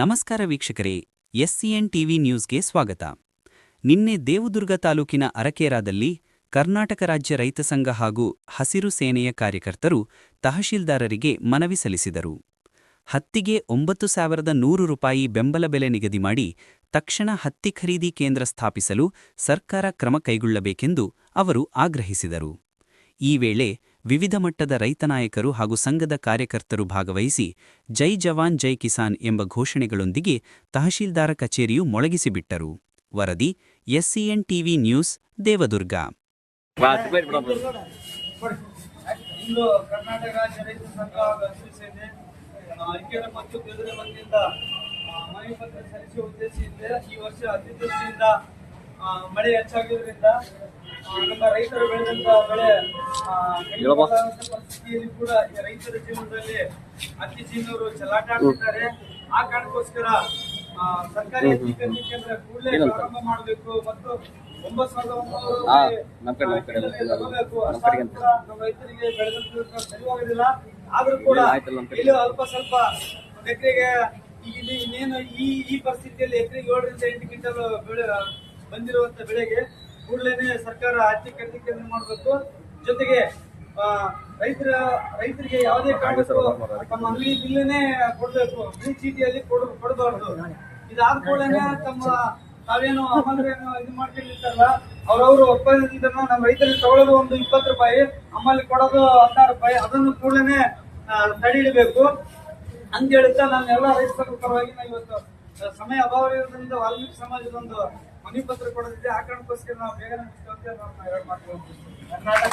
ನಮಸ್ಕಾರ ವೀಕ್ಷಕರೇ, ಎಸ್ಸಿಎನ್ ಟಿವಿ ನ್ಯೂಸ್ಗೆ ಸ್ವಾಗತ. ನಿನ್ನೆ ದೇವದುರ್ಗ ತಾಲೂಕಿನ ಅರಕೇರಾದಲ್ಲಿ ಕರ್ನಾಟಕ ರಾಜ್ಯ ರೈತ ಸಂಘ ಹಾಗೂ ಹಸಿರು ಸೇನೆಯ ಕಾರ್ಯಕರ್ತರು ತಹಶೀಲ್ದಾರರಿಗೆ ಮನವಿ ಸಲ್ಲಿಸಿದರು. ಹತ್ತಿಗೆ ಒಂಬತ್ತು ಸಾವಿರದ ನೂರು ರೂಪಾಯಿ ಬೆಂಬಲ ಬೆಲೆ ನಿಗದಿ ಮಾಡಿ ತಕ್ಷಣ ಹತ್ತಿ ಖರೀದಿ ಕೇಂದ್ರ ಸ್ಥಾಪಿಸಲು ಸರ್ಕಾರ ಕ್ರಮ ಕೈಗೊಳ್ಳಬೇಕೆಂದು ಅವರು ಆಗ್ರಹಿಸಿದರು. ಈ ವೇಳೆ ವಿವಿಧ ಮಟ್ಟದ ರೈತ ನಾಯಕರು ಹಾಗೂ ಸಂಘದ ಕಾರ್ಯಕರ್ತರು ಭಾಗವಹಿಸಿ ಜೈ ಜವಾನ್, ಜೈ ಕಿಸಾನ್ ಎಂಬ ಘೋಷಣೆಗಳೊಂದಿಗೆ ತಹಶೀಲ್ದಾರ ಕಚೇರಿಯು ಮೊಳಗಿಸಿಬಿಟ್ಟರು. ವರದಿ, ಎಸ್ಸಿಎನ್ ಟಿವಿ ನ್ಯೂಸ್, ದೇವದುರ್ಗ. ಮಳೆ ಹೆಚ್ಚಾಗಿರೋದ್ರಿಂದ ನಮ್ಮ ರೈತರು ಬೆಳೆದಂತ ಬೆಳೆ ಪರಿಸ್ಥಿತಿಯಲ್ಲಿ ಕೂಡ ರೈತರ ಜೀವನದಲ್ಲಿ ಅತಿ ಜೀವನವರು ಚೆಲ್ಲಾಟ ಆಡ್ತಿದ್ದಾರೆ ಆ ಕಾರಣಕ್ಕೋಸ್ಕರ ಸರ್ಕಾರಿ ಹತ್ತಿ ಖರೀದಿ ಕೇಂದ್ರ ಕೂಡಲೇ ಪ್ರಾರಂಭ ಮಾಡಬೇಕು ಮತ್ತು ಒಂಬತ್ತು ಸಾವಿರದ ಒಂಬೈನೂರು ನಮ್ಮ ರೈತರಿಗೆ ಬೆಳೆದಂತ ಸರಿಯಾಗೋದಿಲ್ಲ ಆದ್ರೂ ಕೂಡ. ಇಲ್ಲಿ ಅಲ್ಪ ಸ್ವಲ್ಪ ಎಕರೆಗೆ ಇಲ್ಲಿ ಇನ್ನೇನು ಈ ಈ ಪರಿಸ್ಥಿತಿಯಲ್ಲಿ ಎಕರೆಗೆ ಏಳರಿಂದ ಎಂಟು ಕ್ವಿಂಟಲ್ ಬೆಳೆ ಬಂದಿರುವಂತ ಬೆಳೆಗೆ ಕೂಡಲೇ ಸರ್ಕಾರ ಹತ್ತಿ ಖರೀದಿ ಕೇಂದ್ರ ಮಾಡಬೇಕು. ಜೊತೆಗೆ ರೈತರ ರೈತರಿಗೆ ಯಾವುದೇ ಕಾರಣಕ್ಕೂ ತಮ್ಮ ಅಂಗಡಿ ಬಿಲ್ಲನ್ನೇ ಕೊಡಬೇಕು. ಬಿಲ್ ಚೀಟಿಯಲ್ಲಿ ಕೊಡ ಕೊಡಬಾರ್ದು. ಇದಾದ ಕೂಡಲೇ ತಮ್ಮ ತಾವೇನು ಅಮಲ್ರೇನು ಇದು ಮಾಡ್ಕೊಂಡಿರ್ತಾರಲ್ಲ ಅವ್ರವ್ರು ಒಪ್ಪಂದದಿಂದ ನಮ್ಮ ರೈತರಿಗೆ ತಗೊಳ್ಳೋದು ಒಂದು ಇಪ್ಪತ್ತು ರೂಪಾಯಿ ಅಮಲ್ ಕೊಡೋದು ಹದಿನಾರು ರೂಪಾಯಿ ಅದನ್ನು ಕೂಡಲೇ ತಡೆಯಿಡಬೇಕು ಅಂತ ಹೇಳುತ್ತಾ ನಾನು ಎಲ್ಲ ರೈತರ ಪರವಾಗಿ ನಾನು ಇವತ್ತು ಸಮಯ ಅಭಾವ ಇರೋದ್ರಿಂದ ವಾಲ್ಮೀಕಿ ಸಮಾಜದ ಮನವಿ ಪತ್ರ ಕೊಡೋದಿದೆ ಆ ಕಾರಣಕ್ಕೋಸ್ಕರ ನಾವು ಬೇಗನೆ ಮುಗಿಸ್ತೇವೆ ಹೇಳ್ತೀನಿ. ಕರ್ನಾಟಕ